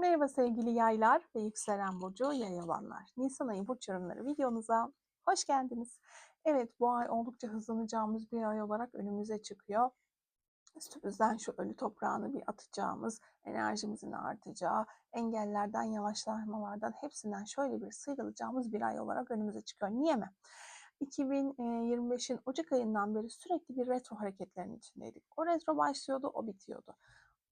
Merhaba sevgili yaylar ve yükselen burcu yay olanlar. Nisan ayı burç yorumları videomuza hoş geldiniz. Evet bu ay oldukça hızlanacağımız bir ay olarak önümüze çıkıyor. Üstümüzden şu ölü toprağını bir atacağımız, enerjimizin artacağı, engellerden, yavaşlamalardan hepsinden şöyle bir sıyrılacağımız bir ay olarak önümüze çıkıyor. Niye mi? 2025'in Ocak ayından beri sürekli bir retro hareketlerin içindeydik. O retro başlıyordu, o bitiyordu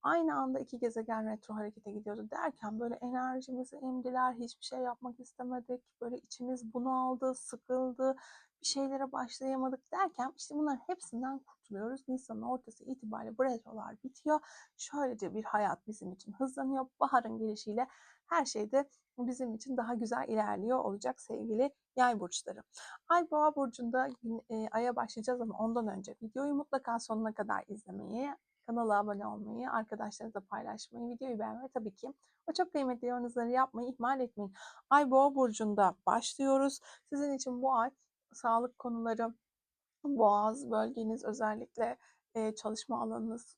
aynı anda iki gezegen retro harekete gidiyordu derken böyle enerjimizi emdiler, hiçbir şey yapmak istemedik, böyle içimiz bunu aldı, sıkıldı, bir şeylere başlayamadık derken işte bunların hepsinden kurtuluyoruz. Nisan'ın ortası itibariyle bu retrolar bitiyor. Şöylece bir hayat bizim için hızlanıyor. Baharın gelişiyle her şey de bizim için daha güzel ilerliyor olacak sevgili yay burçları. Ay boğa burcunda e, aya başlayacağız ama ondan önce videoyu mutlaka sonuna kadar izlemeyi, Kanala abone olmayı, arkadaşlarınızla paylaşmayı, videoyu beğenmeyi tabii ki o çok kıymetli yorumları yapmayı ihmal etmeyin. Ay Boğa burcunda başlıyoruz. Sizin için bu ay sağlık konuları, boğaz bölgeniz özellikle çalışma alanınız,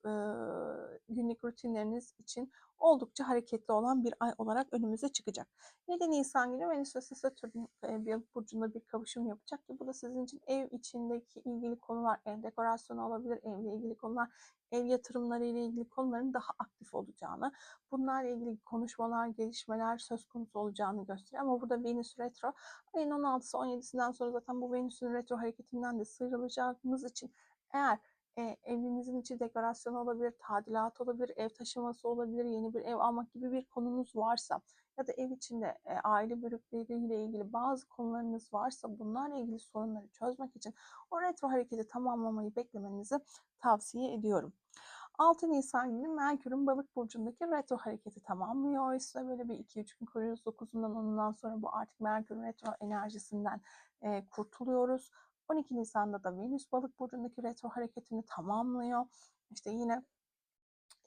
günlük rutinleriniz için oldukça hareketli olan bir ay olarak önümüze çıkacak. 7 Nisan günü Venüs ve Satürn bir burcunda bir kavuşum yapacak ki bu da sizin için ev içindeki ilgili konular, ev dekorasyonu olabilir, evle ilgili konular, ev yatırımları ile ilgili konuların daha aktif olacağını, bunlarla ilgili konuşmalar, gelişmeler söz konusu olacağını gösteriyor. Ama burada Venüs retro ayın 16'sı 17'sinden sonra zaten bu Venüs'ün retro hareketinden de sıyrılacağımız için eğer e, evinizin içi dekorasyon olabilir, tadilat olabilir, ev taşıması olabilir, yeni bir ev almak gibi bir konunuz varsa ya da ev içinde e, aile büyükleriyle ilgili bazı konularınız varsa bunlarla ilgili sorunları çözmek için o retro hareketi tamamlamayı beklemenizi tavsiye ediyorum. 6 Nisan günü Merkür'ün balık burcundaki retro hareketi tamamlıyor. İşte böyle bir 2-3 gün koruyoruz. 9'undan 10'undan sonra bu artık Merkür'ün retro enerjisinden e, kurtuluyoruz. 12 Nisan'da da Venüs balık burcundaki retro hareketini tamamlıyor. İşte yine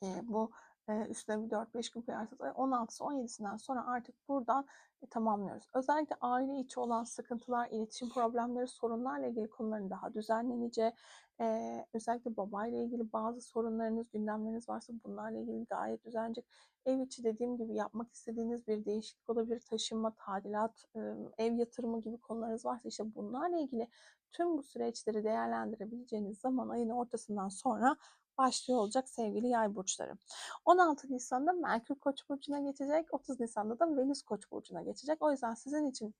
e, bu e, üstüne bir 4-5 gün koyarsanız 16'sı 17'sinden sonra artık buradan e, tamamlıyoruz. Özellikle aile içi olan sıkıntılar, iletişim problemleri, sorunlarla ilgili konuların daha düzenleneceği, e, özellikle babayla ilgili bazı sorunlarınız, gündemleriniz varsa bunlarla ilgili gayet düzenecek. Ev içi dediğim gibi yapmak istediğiniz bir değişiklik olabilir, taşınma, tadilat, e, ev yatırımı gibi konularınız varsa işte bunlarla ilgili tüm bu süreçleri değerlendirebileceğiniz zaman ayın ortasından sonra başlıyor olacak sevgili yay burçları. 16 Nisan'da Merkür Koç burcuna geçecek. 30 Nisan'da da Venüs Koç burcuna geçecek. O yüzden sizin için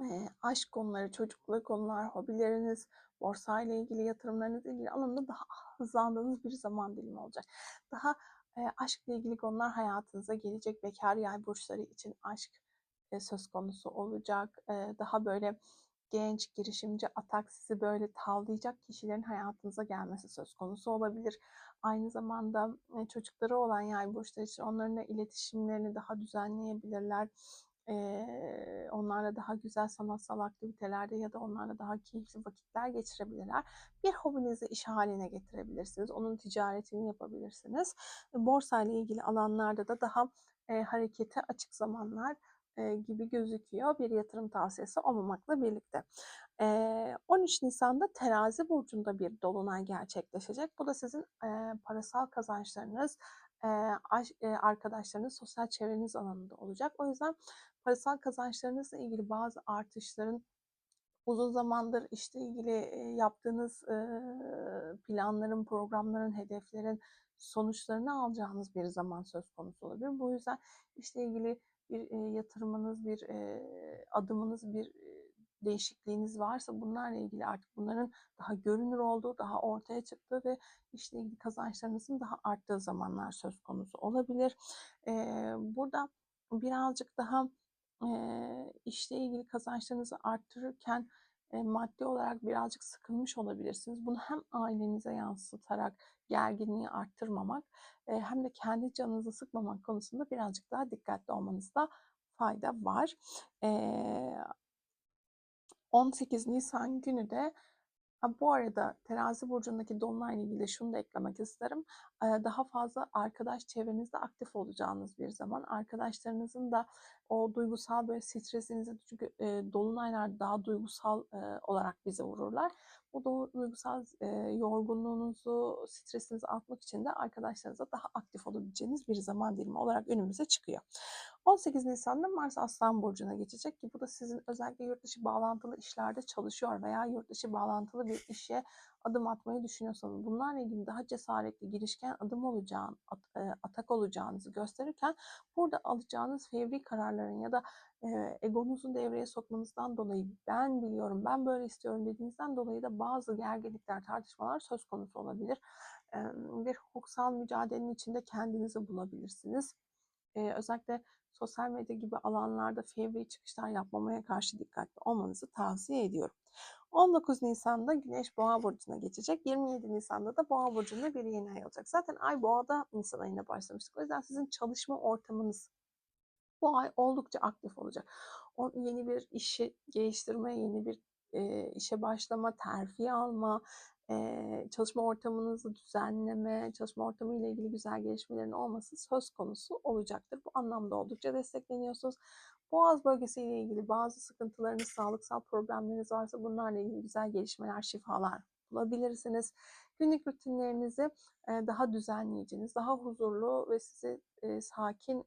e, aşk konuları, çocukluk konular, hobileriniz, borsa ile ilgili yatırımlarınız ilgili alanında daha hızlandığınız bir zaman dilimi olacak. Daha e, aşkla ilgili konular hayatınıza gelecek. Bekar yay burçları için aşk e, söz konusu olacak. E, daha böyle genç, girişimci, atak sizi böyle tavlayacak kişilerin hayatınıza gelmesi söz konusu olabilir. Aynı zamanda çocukları olan yay burçları için onların iletişimlerini daha düzenleyebilirler. Onlarla daha güzel sanatsal aktivitelerde ya da onlarla daha keyifli vakitler geçirebilirler. Bir hobinizi iş haline getirebilirsiniz. Onun ticaretini yapabilirsiniz. Borsa ile ilgili alanlarda da daha e, harekete açık zamanlar gibi gözüküyor bir yatırım tavsiyesi olmamakla birlikte. 13 Nisan'da terazi burcunda bir dolunay gerçekleşecek. Bu da sizin parasal kazançlarınız, arkadaşlarınız, sosyal çevreniz alanında olacak. O yüzden parasal kazançlarınızla ilgili bazı artışların uzun zamandır işte ilgili yaptığınız planların, programların, hedeflerin sonuçlarını alacağınız bir zaman söz konusu olabilir. Bu yüzden işte ilgili bir e, yatırımınız, bir e, adımınız, bir e, değişikliğiniz varsa bunlarla ilgili artık bunların daha görünür olduğu, daha ortaya çıktığı ve işle ilgili kazançlarınızın daha arttığı zamanlar söz konusu olabilir. E, burada birazcık daha e, işle ilgili kazançlarınızı arttırırken maddi olarak birazcık sıkılmış olabilirsiniz. Bunu hem ailenize yansıtarak gerginliği arttırmamak e, hem de kendi canınızı sıkmamak konusunda birazcık daha dikkatli olmanızda fayda var. E, 18 Nisan günü de Ha, bu arada terazi burcundaki dolunayla ilgili şunu da eklemek isterim. Daha fazla arkadaş çevrenizde aktif olacağınız bir zaman. Arkadaşlarınızın da o duygusal böyle stresinizi çünkü dolunaylar daha duygusal olarak bize vururlar. O doğu duygusal yorgunluğunuzu, stresinizi atmak için de arkadaşlarınızla daha aktif olabileceğiniz bir zaman dilimi olarak önümüze çıkıyor. 18 Nisan'da Mars Aslan Burcu'na geçecek ki bu da sizin özellikle yurt dışı bağlantılı işlerde çalışıyor veya yurt dışı bağlantılı bir işe adım atmayı düşünüyorsanız bunlarla ilgili daha cesaretli, girişken adım olacağın, at, e, atak olacağınızı gösterirken burada alacağınız fevri kararların ya da e, egonuzu devreye sokmanızdan dolayı ben biliyorum, ben böyle istiyorum dediğinizden dolayı da bazı gerginlikler, tartışmalar söz konusu olabilir. E, bir hukuksal mücadelenin içinde kendinizi bulabilirsiniz. E, özellikle sosyal medya gibi alanlarda fevri çıkışlar yapmamaya karşı dikkatli olmanızı tavsiye ediyorum. 19 Nisan'da Güneş Boğa burcuna geçecek. 27 Nisan'da da Boğa burcunda bir yeni ay olacak. Zaten ay Boğa'da Nisan ayında başlamıştık. O yüzden sizin çalışma ortamınız bu ay oldukça aktif olacak. O yeni bir işi geliştirme, yeni bir e, işe başlama, terfi alma, çalışma ortamınızı düzenleme, çalışma ortamı ile ilgili güzel gelişmelerin olması söz konusu olacaktır. Bu anlamda oldukça destekleniyorsunuz. Boğaz bölgesiyle ilgili bazı sıkıntılarınız, sağlıksal problemleriniz varsa bunlarla ilgili güzel gelişmeler, şifalar bulabilirsiniz. Günlük rutinlerinizi daha düzenleyeceğiniz, daha huzurlu ve sizi sakin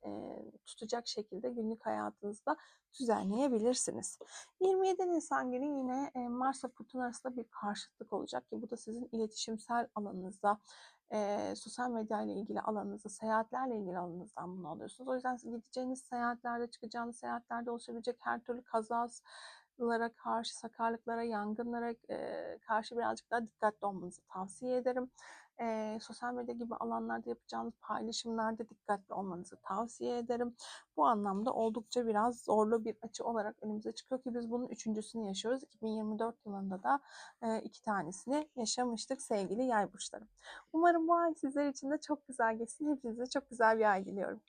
tutacak şekilde günlük hayatınızda düzenleyebilirsiniz. 27 Nisan günü yine Mars ve Plüton arasında bir karşıtlık olacak ki bu da sizin iletişimsel alanınızda, sosyal medya ile ilgili alanınızda, seyahatlerle ilgili alanınızdan bunu alıyorsunuz. O yüzden gideceğiniz seyahatlerde, çıkacağınız seyahatlerde oluşabilecek her türlü kazalara karşı, sakarlıklara, yangınlara e, karşı birazcık daha dikkatli olmanızı tavsiye ederim e, sosyal medya gibi alanlarda yapacağınız paylaşımlarda dikkatli olmanızı tavsiye ederim. Bu anlamda oldukça biraz zorlu bir açı olarak önümüze çıkıyor ki biz bunun üçüncüsünü yaşıyoruz. 2024 yılında da e, iki tanesini yaşamıştık sevgili yay burçlarım. Umarım bu ay sizler için de çok güzel geçsin. Hepinize çok güzel bir ay diliyorum.